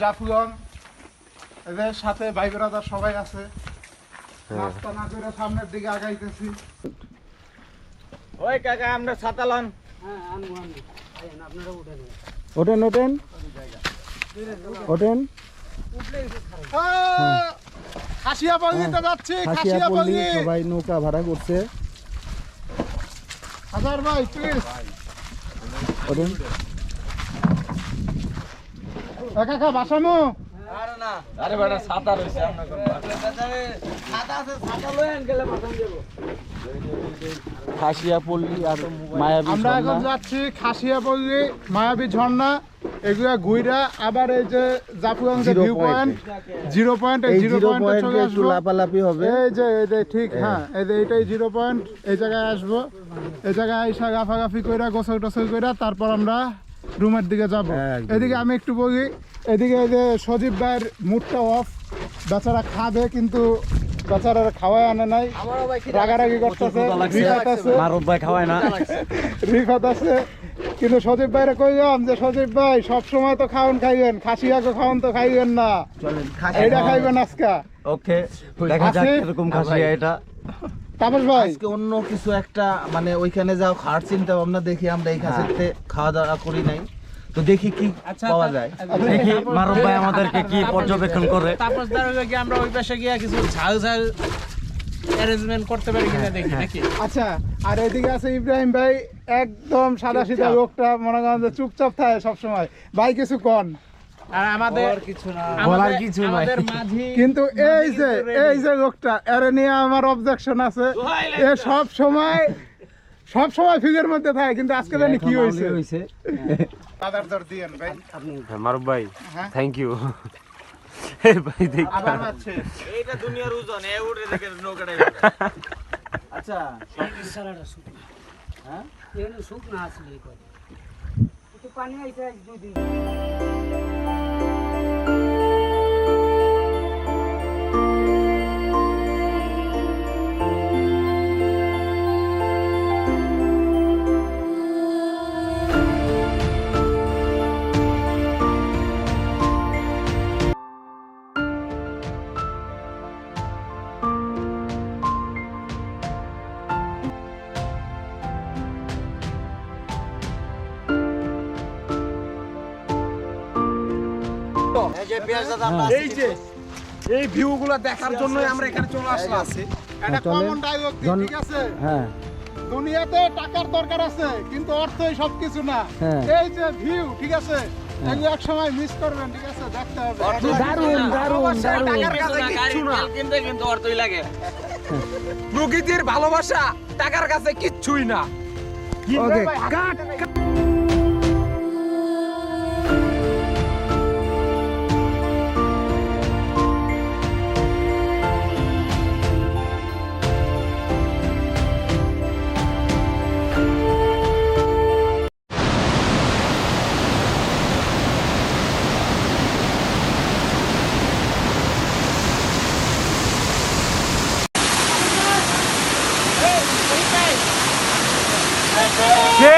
জাফলং এদের সাথে ভাই ব্রাদার সবাই আছে। রাস্তা না করে সামনের দিকে আগাইতেছি। ওই কাকা আমরা ছাতালন ওঠেন ওঠেন। ওঠেন। আহ, খাসিয়া পল্লিতে যাচ্ছি খাসিয়া খাসিয়া পল্লী পল্লি। সবাই নৌকা ভাড়া করছে। হাজার ভাই প্লিজ ওঠেন। আরে বেটা আমরা খাসিয়া আর মায়াবী আমরা এখন যাচ্ছি মায়াবী ঝর্ণা এগুলা গুইরা আবার এই যে ভিউ পয়েন্ট জিরো পয়েন্ট এই এই জিরো জিরো পয়েন্টে চলে আসব। লাপালাপি হবে। এই যে এই ঠিক হ্যাঁ। এই যে এইটাই জিরো পয়েন্ট এই জায়গায় আসব। এই জায়গায় আইসা গাফাগাফি কইরা গোসল টোসল কইরা তারপর আমরা রুমের দিকে যাব। এদিকে আমি একটু বলি এদিকে এই যে সজীব ভাইয়ের মুডটা অফ বেচারা খাবে কিন্তু বেচারা খাওয়াই আনে নাই। রাগারাগি করতেছে রিফাত আছে। ভাই খাওয়ায় না। রিফাত আছে। কিন্তু সজীব ভাইরে কইলাম যে সজীব ভাই সব সময় তো খাওন খাইবেন খাসিয়াকে খাওন তো খাইবেন না। চলেন এইটা খাইবেন আজকা। ওকে দেখা যাক আছে? কীরকম খাসিয়া এটা। তাপস ভাই। আজকে অন্য কিছু একটা মানে ওইখানে যাও খাওয়ার চিন্তা ভাবনা দেখি আমরা এই খাসিতে খাওয়া দাওয়া করি নাই। তো দেখি কি পাওয়া যায়। দেখি মারুফ ভাই আমাদেরকে কি পর্যবেক্ষণ করে। তাপস কি আমরা ওই পাশে গিয়ে কিছু ঝাল ঝাল অ্যারেঞ্জমেন্ট করতে পারি কিনা দেখি নাকি? আচ্ছা আর এদিকে আছে ইব্রাহিম ভাই একদম সাদা সিধা লোকটা মনে করেন যে চুপচাপ থাকে সবসময়। ভাই কিছু কন। আর আমাদের কিছু না বলার কিছু নাই। কিন্তু এই যে এই যে লোকটা এর নিয়ে আমার অবজেকশন আছে। এ সব সময় সব সময় ফিগের মধ্যে থাকে কিন্তু আজকে জানি কি হয়েছে। দাদার দর দিয়েন ভাই। মারুফ ভাই হ্যাঁ? থ্যাংক ইউ ভাই দেখ। আবার হচ্ছে। এইটা দুনিয়ার ওজন এ উড়ে দেখে নৌকাটা আচ্ছা এই যে এই ভিউ দেখার জন্যই আমরা এখানে চলে আসলাম। এটা কমন ডায়লগ ঠিক আছে? হ্যাঁ। দুনিয়াতে টাকার দরকার আছে কিন্তু অর্থই সবকিছু না। হ্যাঁ। এই যে ভিউ ঠিক আছে? এক সময় মিস করবেন ঠিক আছে? দেখতে হবে। দারুণ দারুণ দারুণ। কিন্তু অর্থই লাগে। প্রকৃতির ভালোবাসা টাকার কাছে কিচ্ছুই না। ওকে। কাট। কে